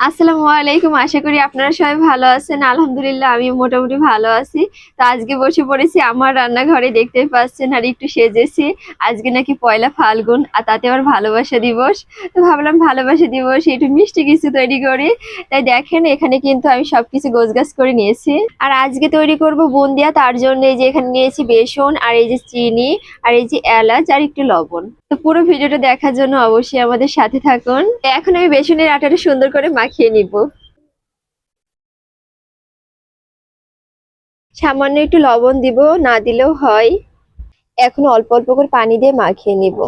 আসসালামু আলাইকুম, আশা করি আপনারা সবাই ভালো আছেন। আলহামদুলিল্লাহ আমি মোটামুটি ভালো আছি। তো আজকে বসে পড়েছি আমার রান্নাঘরে, দেখতে পাচ্ছেন আর একটু সেজেছি। আজকে নাকি পয়লা ফাল্গুন, আর তাতে আবার ভালোবাসা দিবস। তো ভাবলাম ভালোবাসা দিবস, একটু মিষ্টি কিছু তৈরি করি। তাই দেখেন, এখানে কিন্তু আমি সবকিছু গোছগাছ করে নিয়েছি। আর আজকে তৈরি করব বুন্দিয়া, তার জন্য এই যে এখানে নিয়েছি বেসন, আর এই যে চিনি, আর এই যে এলাচ, আর একটু লবণ। তো পুরো ভিডিওটা দেখার জন্য অবশ্যই আমাদের সাথে থাকুন। এখন আমি বেসনের আটাটা সুন্দর করে মাখিয়ে নিব। সামান্য একটু লবণ দিব, না দিলেও হয়। এখন অল্প অল্প করে পানি দিয়ে মাখিয়ে নিব।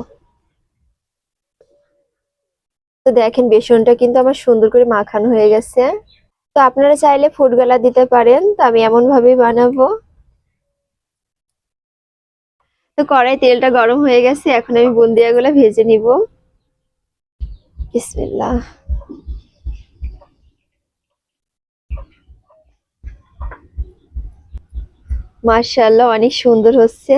তো দেখেন, বেসনটা কিন্তু আমার সুন্দর করে মাখানো হয়ে গেছে। তো আপনারা চাইলে ফুড কালার দিতে পারেন, তো আমি এমন ভাবেই বানাবো। তো কড়াই তেলটা গরম হয়ে গেছে, এখন আমি বুন্দিয়াগুলো ভেজে নিব। বিসমিল্লাহ। মার্শাল্লাহ অনেক সুন্দর হচ্ছে।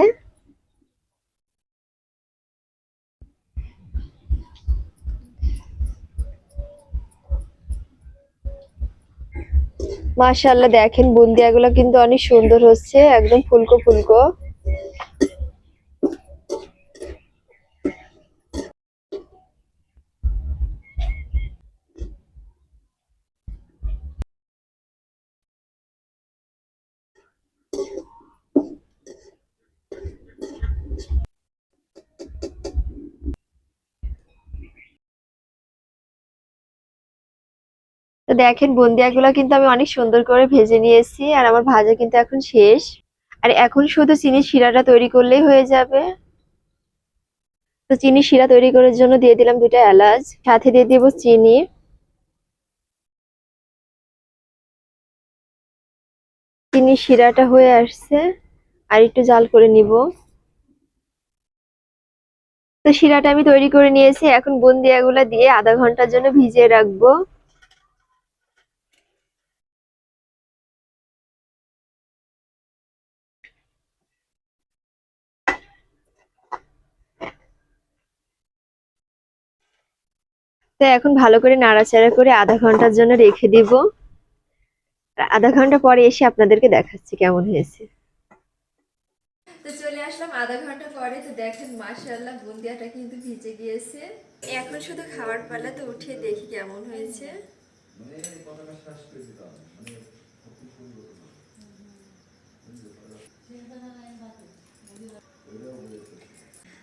মার্শাল্লাহ দেখেন বুন্দিয়াগুলো কিন্তু অনেক সুন্দর হচ্ছে একদম ফুলকো ফুলকো। দেখেন, বুন্দিয়াগুলো কিন্তু আমি অনেক সুন্দর করে ভেজে নিয়েছি আর আমার ভাজা কিন্তু এখন শেষ। আর এখন শুধু চিনি শিরাটা তৈরি করলেই হয়ে যাবে। তো চিনি শিরা তৈরি করার জন্য দিয়ে দিলাম দুটা এলাচ, সাথে দিয়ে দিব চিনি। চিনি শিরাটা হয়ে আসছে, আর একটু জাল করে নিব। তো শিরাটা আমি তৈরি করে নিয়েছি, এখন বুন্দিয়াগুলো দিয়ে আধা ঘণ্টার জন্য ভিজিয়ে রাখব। তো এখন ভালো করে নাড়াচাড়া করে আধা ঘণ্টার জন্য রেখে দিব। আধা ঘণ্টা পরে এসে আপনাদেরকে দেখাচ্ছি কেমন হয়েছে। তো চলে আসলাম আধা ঘণ্টা পরে। তো দেখেন, মাশাআল্লাহ, বুন্দিয়াটা কিন্তু ভিজে গিয়েছে। এখন শুধু খাবার পালা, তো উঠিয়ে দেখি কেমন হয়েছে।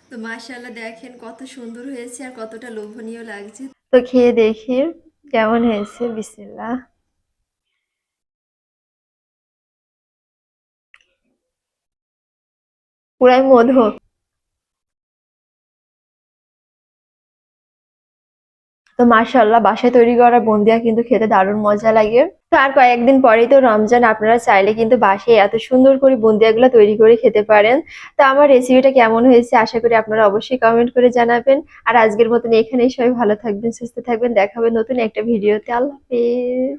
তো মাশাআল্লাহ, দেখেন কত সুন্দর হয়েছে আর কতটা লোভনীয় লাগছে। তো খেয়ে দেখি কেমন হয়েছে বিসমিল্লা পুরাই মধু। তো মাসাল্লাহ বাসায় তৈরি করা বন্দিয়া কিন্তু খেতে দারুণ মজা লাগে। তো আর কয়েকদিন পরেই তো রমজান, আপনারা চাইলে কিন্তু বাসে এত সুন্দর করে বন্দিয়াগুলো তৈরি করে খেতে পারেন। তো আমার রেসিপিটা কেমন হয়েছে আশা করি আপনারা অবশ্যই কমেন্ট করে জানাবেন। আর আজকের মতন এখানেই সবাই ভালো থাকবেন, সুস্থ থাকবেন। দেখাবেন নতুন একটা ভিডিওতে আল্লাহ হাফেজ।